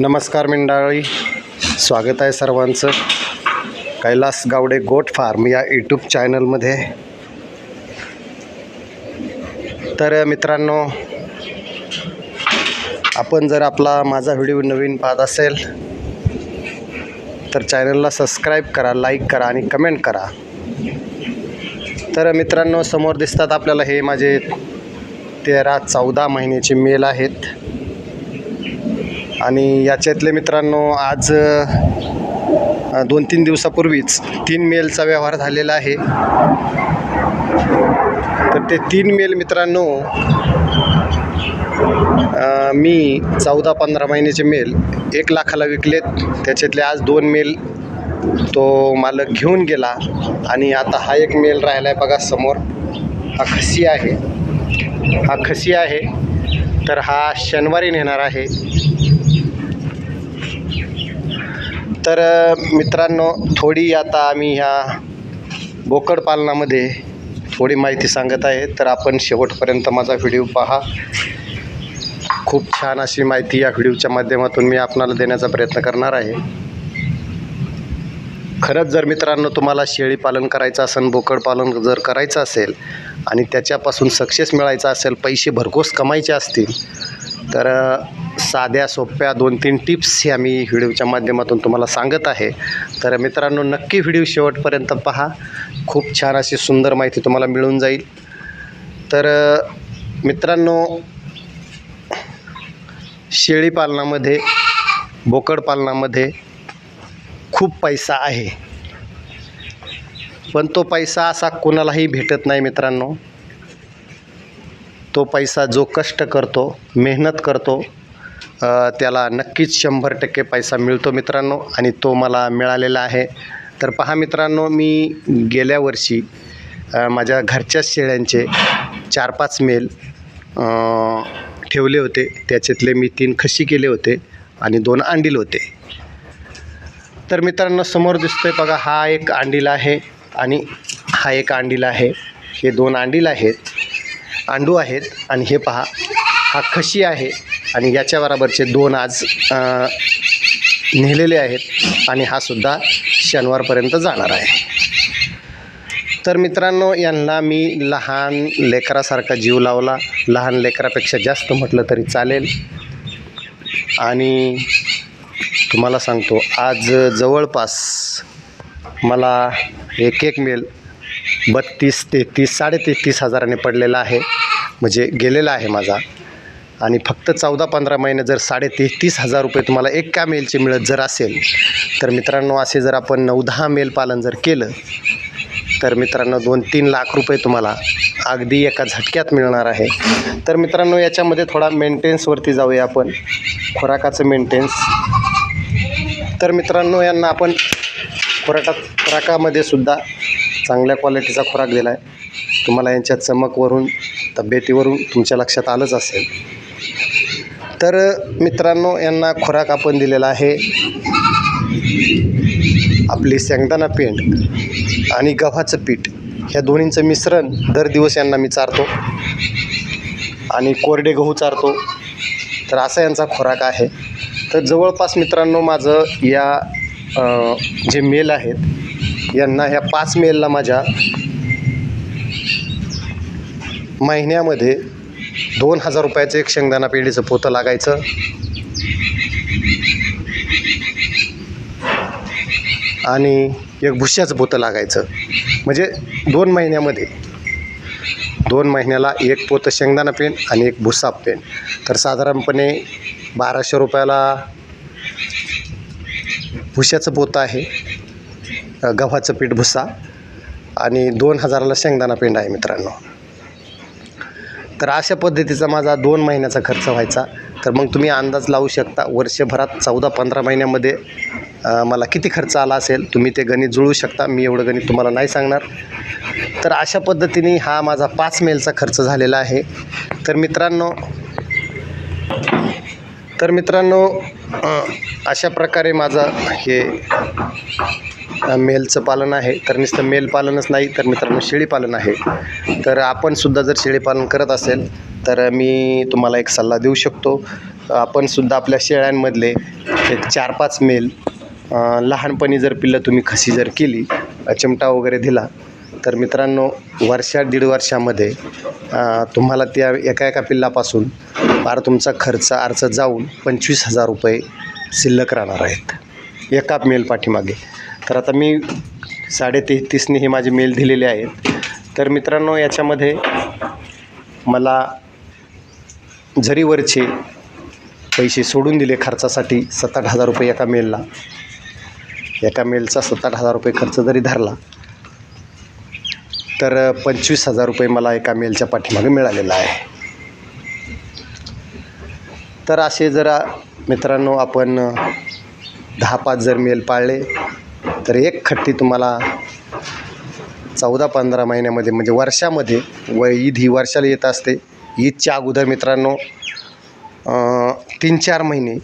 नमस्कार मंडळी. स्वागत आहे सर्वांचं. कैलास गावडे गोट फार्म या यूट्यूब चॅनलमध्ये. तर मित्रांनो आपण जर आपला माझा व्हिडिओ नवीन पाहत असेल तर चॅनलला सबस्क्राईब करा लाईक करा आणि कमेंट करा. तर मित्रांनो समोर दिसतात आपल्याला हे माझे तेरा चौदा महिन्याचे मेल आहेत. आणि याच्यातले मित्रांनो आज दोन तीन दिवसापूर्वीच तीन मेलचा व्यवहार झालेला आहे. तर ते तीन मेल मित्रांनो मी चौदा पंधरा महिन्याचे मेल एक लाखाला विकलेत. त्याच्यातले आज दोन मेल तो मालक घेऊन गेला आणि आता हा एक मेल राहिला आहे बघा समोर. हा खसी आहे. हा खसी आहे. तर हा शनिवारी नेणार आहे. तर मित्रांनो थोडी आता आम्ही ह्या बोकड पालनामध्ये थोडी माहिती सांगत आहे. तर आपण शेवटपर्यंत माझा व्हिडिओ पहा. खूप छान अशी माहिती या व्हिडिओच्या माध्यमातून मी आपणाला देण्याचा प्रयत्न करणार आहे. खरंच जर मित्रांनो तुम्हाला शेळी पालन करायचं असेल बोकड पालन जर करायचं असेल आणि त्याच्यापासून सक्सेस मिळायचा असेल पैसे भरघोस कमायचे असतील तर साध्या सोप्या दोन तीन टिप्स ह्या मी व्हिडिओच्या माध्यमातून तुम्हाला सांगत आहे. तर मित्रांनो नक्की व्हिडिओ शेवटपर्यंत पहा. खूप छान अशी सुंदर माहिती तुम्हाला मिळून जाईल. तर मित्रांनो शेळी पालनामध्ये बोकड पालनामध्ये खूप पैसा आहे. पण तो पैसा असा कोणालाही भेटत नाही मित्रांनो. तो पैसा जो कष्ट करतो मेहनत करतो त्याला नक्कीच शंभर टक्के पैसा मिळतो मित्रांनो आणि तो मला मिळालेला आहे. तर पहा मित्रांनो मी गेल्या वर्षी माझ्या घरच्याच शेळ्यांचे चार पाच मेल ठेवले होते. त्याच्यातले मी तीन खशी केले होते आणि दोन अंडील होते. तर मित्रांनो समोर दिसतोय बघा हा एक अंडील आहे आणि हा एक अंडील आहे. हे दोन अंडील आहेत. अंडू आहेत आणि हे पहा हा खशी आहे आणि याच्याबरोबरचे दोन आज नेलेले आहेत आणि हा सुद्धा शनिवारपर्यंत जाणार आहे. तर मित्रांनो यांना मी लहान लेकरासारखा जीव लावला. लहान लेकरापेक्षा जास्त म्हटलं तरी चालेल. आणि तुम्हाला सांगतो आज जवळपास मला एक एक मेल बत्तीस तेहतीस साडेतेहतीस हजाराने पडलेला आहे. म्हणजे गेलेला आहे माझा. आणि फक्त चौदा पंधरा महिने जर साडेतेहतीस हजार रुपये तुम्हाला एका मेलचे मिळत जर असेल तर मित्रांनो असे जर आपण नऊ दहा मेल पालन जर केलं तर मित्रांनो दोन तीन लाख रुपये तुम्हाला अगदी एका झटक्यात मिळणार आहे. तर मित्रांनो याच्यामध्ये थोडा मेंटेन्सवरती जाऊया आपण. खुराकाचं मेंटेन्स तर मित्रांनो यांना आपण खुराकात खुराकामध्ये सुद्धा चांगल्या क्वालिटीचा खुराक दिला आहे तुम्हाला यांच्या चमकवरून तब्येतीवरून तुमच्या लक्षात आलंच असेल. तर मित्रांनो यांना खुराक आपण दिलेला आहे. आपली शेंगदाणा पेंड आणि गव्हाचं पीठ ह्या दोन्हींचं मिश्रण दर दिवस यांना मी चारतो. आणि कोरडे गहू चारतो. तर असा यांचा खुराक आहे. तर जवळपास मित्रांनो माझं या जे मेल आहेत यांना ह्या पाच मेलला माझ्या महिन्यामध्ये दोन हजार रुपयाचं एक शेंगदाणा पेढीचं पोतं लागायचं. आणि एक भुश्याचं पोतं लागायचं. म्हणजे दोन महिन्यामध्ये. दोन महिन्याला एक पोतं शेंगदाणा पेंट आणि एक भुसा पेंट तर साधारणपणे बाराशे रुपयाला भुश्याचं पोतं आहे. गव्हाचं पीठ भुसा आणि दोन हजाराला शेंगदाणा पेंड आहे मित्रांनो. तर अशा पद्धतीचा माझा दोन महिन्याचा खर्च व्हायचा. तर मग तुम्ही अंदाज लावू शकता वर्षभरात चौदा पंधरा महिन्यामध्ये मला किती खर्च आला असेल तुम्ही ते गणित जुळू शकता मी एवढं गणित तुम्हाला नाही सांगणार. तर अशा पद्धतीने हा माझा पाच मेलचा खर्च झालेला आहे. तर मित्रांनो तर मित्रांनो अशा प्रकारे माझं हे मेलचं पालन आहे. तर नुसतं मेल पालनच नाही तर मित्रांनो शेळी पालन आहे. तर आपणसुद्धा जर शेळी पालन करत असेल तर मी तुम्हाला एक सल्ला देऊ शकतो. आपणसुद्धा आपल्या शेळ्यांमधले एक चार पाच मेल लहानपणी जर पिल्लं तुम्ही खसी जर केली चिमटा वगैरे दिला तर मित्रांनो वर्षा दीड वर्षामध्ये तुम्हाला त्या एका एका पिल्लापासून फार तुमचा खर्च अर्ज जाऊन पंचवीस हजार रुपये शिल्लक राहणार आहेत. एका मेल पाठीमागे. तर आता मी साडे तेहतीसने हे माझे मेल दिलेले आहेत तर मित्रांनो याच्यामध्ये मला जरी वरचे पैसे सोडून दिले खर्चासाठी सात आठ हजार रुपये एका मेलला. एका मेलचा सात आठ हजार रुपये खर्च जरी धरला तर पंचवीस हजार रुपये मला एका मेलच्या पाठीमागे मिळालेला आहे. तर असे जरा मित्रांनो आपण दहा पाच जर मेल पाळले तर एक खट्टी तुम्हाला चौदा पंधरा महिन्यामध्ये म्हणजे वर्षामध्ये व ईद ही वर्षाला येत असते. ईदच्या अगोदर मित्रांनो तीन चार महिने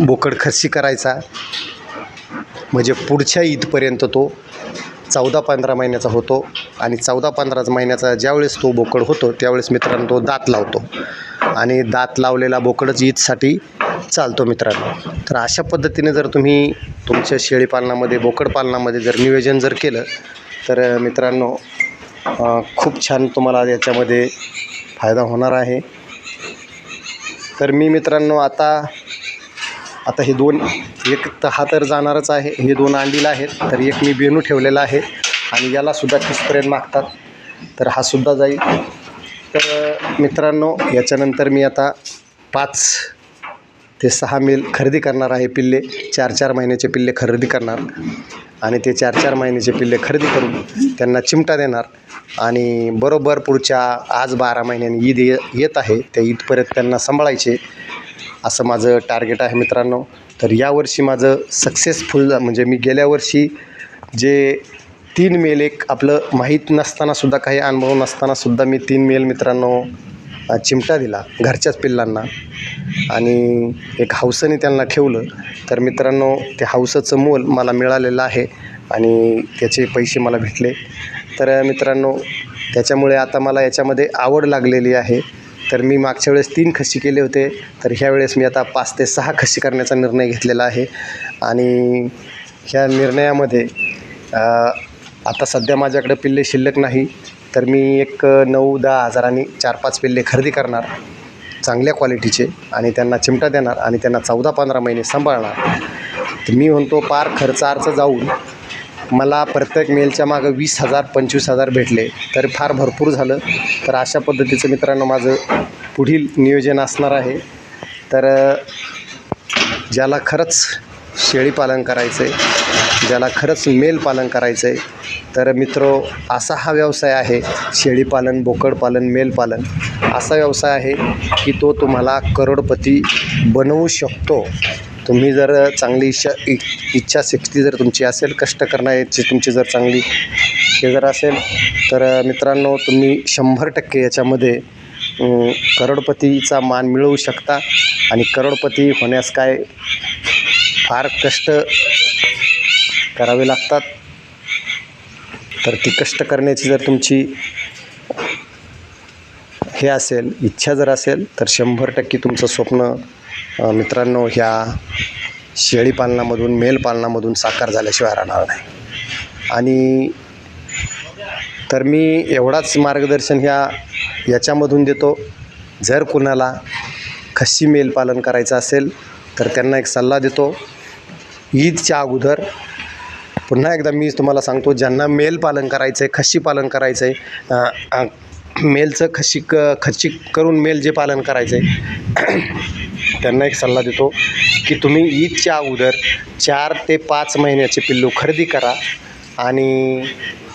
बोकड खर्ची करायचा. म्हणजे पुढच्या ईदपर्यंत तो चौदा पंधरा महिन्याचा होतो आणि चौदा पंधरा महिन्याचा ज्यावेळेस तो बोकड होतो त्यावेळेस मित्रांनो तो दात लावतो. आणि दात लावलेला बोकडच ईदसाठी चालतो मित्रांनो. तर अशा पद्धतीने जर तुम्ही तुमच्या शेळीपालनामध्ये बोकडपालनामध्ये जर नियोजन जर केलं तर मित्रांनो खूप छान तुम्हाला याच्यामध्ये फायदा होणार आहे. तर मी मित्रांनो आता आता हे दोन एक तर हा तर जाणारच आहे हे दोन अंडीला आहेत तर एक मी बेनू ठेवलेला आहे आणि यालासुद्धा तीसपर्यंत मागतात तर हा सुद्धा जाईल. तर मित्रांनो याच्यानंतर मी आता पाच ते सहा मिल खरेदी करणार आहे पिल्ले. चार चार महिन्याचे पिल्ले खरेदी करणार. आणि ते चार चार महिन्याचे पिल्ले खरेदी करून त्यांना चिमटा देणार. आणि बरोबर पुढच्या आज बारा महिन्यांनी ईद ये येत आहे. त्या ईदपर्यंत त्यांना सांभाळायचे. असं माझं टार्गेट आहे मित्रांनो. तर यावर्षी माझं सक्सेसफुल म्हणजे मी गेल्या वर्षी जे तीन मेल एक आपलं माहीत नसतानासुद्धा काही अनुभव नसतानासुद्धा मी तीन मेल मित्रांनो चिमटा दिला घरच्याच पिल्लांना. आणि एक हौसाने त्यांना ठेवलं. तर मित्रांनो त्या हौसाचं मोल मला मिळालेलं आहे आणि त्याचे पैसे मला भेटले. तर मित्रांनो त्याच्यामुळे आता मला याच्यामध्ये आवड लागलेली आहे. तर मी मागच्या वेळेस तीन खशी केले होते. तर ह्या वेळेस मी आता पाच ते सहा खशी करण्याचा निर्णय घेतलेला आहे. आणि ह्या निर्णयामध्ये आता सध्या माझ्याकडे पिल्ले शिल्लक नाही. तर मी एक नऊ दहा हजारांनी चार पाच पिल्ले खरेदी करणार चांगल्या क्वालिटीचे आणि त्यांना चिमटा देणार आणि त्यांना चौदा पंधरा महिने सांभाळणार. तर मी म्हणतो पार खर्चार्थ जाऊन मला प्रत्येक मेलच्या मागं वीस हजार पंचवीस हजार भेटले तर फार भरपूर झालं. तर अशा पद्धतीचं मित्रांनो माझं पुढील नियोजन असणार आहे. तर ज्याला खरंच शेळीपालन करायचं आहे ज्याला खरंच मेलपालन करायचं आहे तर मित्रो असा हा व्यवसाय आहे शेळीपालन बोकडपालन मेलपालन असा व्यवसाय आहे की तो तुम्हाला करोडपती बनवू शकतो. तुम्ही जर चांगली इच्छा इ इच्छाशक्ती जर तुमची असेल कष्ट करण्याची तुमची जर चांगली हे जर असेल तर मित्रांनो तुम्ही शंभर टक्के याच्यामध्ये करोडपतीचा मान मिळवू शकता आणि करोडपती होण्यास काय फार कष्ट करावे लागतात. तर ती कष्ट करण्याची जर तुमची हे असेल इच्छा जर असेल तर शंभर टक्के तुमचं स्वप्न मित्रांनो ह्या शेळीपालनामधून मेलपालनामधून साकार झाल्याशिवाय राहणार नाही. आणि तर मी एवढाच मार्गदर्शन ह्या याच्यामधून देतो. जर कुणाला खस्सी मेलपालन करायचं असेल तर त्यांना एक सल्ला देतो. ईदच्या अगोदर पुन्हा एकदा मी तुम्हाला सांगतो ज्यांना मेल पालन करायचं आहे खस्सी पालन करायचं आहे मेलचं खशी क खच्ची करून मेल जे पालन करायचं आहे त्यांना एक सल्ला देतो की तुम्ही ईदच्या अगोदर चार ते पाच महिन्याचे पिल्लू खरेदी करा आणि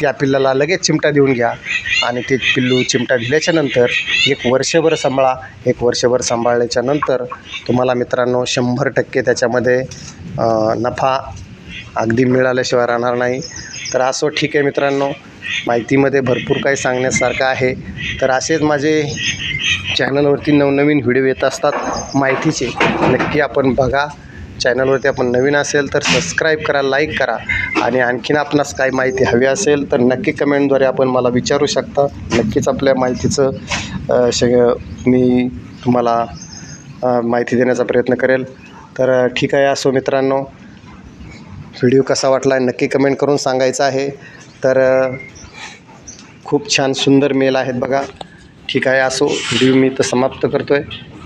त्या पिल्लाला लगेच चिमटा देऊन घ्या आणि ते पिल्लू चिमटा दिल्याच्या नंतर एक वर्षभर सांभाळा. एक वर्षभर सांभाळल्याच्या नंतर तुम्हाला मित्रांनो शंभर टक्के त्याच्यामध्ये नफा अगदी मिळाल्याशिवाय राहणार नाही. तर असो ठीक आहे मित्रांनो. माहितीमध्ये भरपूर काही सांगण्यासारखं आहे. तर असेच माझे चॅनलवरती नवनवीन व्हिडिओ येत असतात. माहितीचे नक्की आपण बघा. चॅनलवरती आपण नवीन असेल तर सबस्क्राईब करा लाईक करा. आणि आणखीन आपणास काही माहिती हवी असेल तर नक्की कमेंटद्वारे आपण मला विचारू शकता. नक्कीच आपल्या माहितीचं श मी तुम्हाला माहिती देण्याचा प्रयत्न करेल. तर ठीक आहे असो मित्रांनो. व्हिडिओ कसा वाटला नक्की कमेंट करून सांगायचं आहे. तर खूप छान सुंदर मेल आहेत बघा. ठीक आहे असो. व्हिडिओ मी तर समाप्त करतो आहे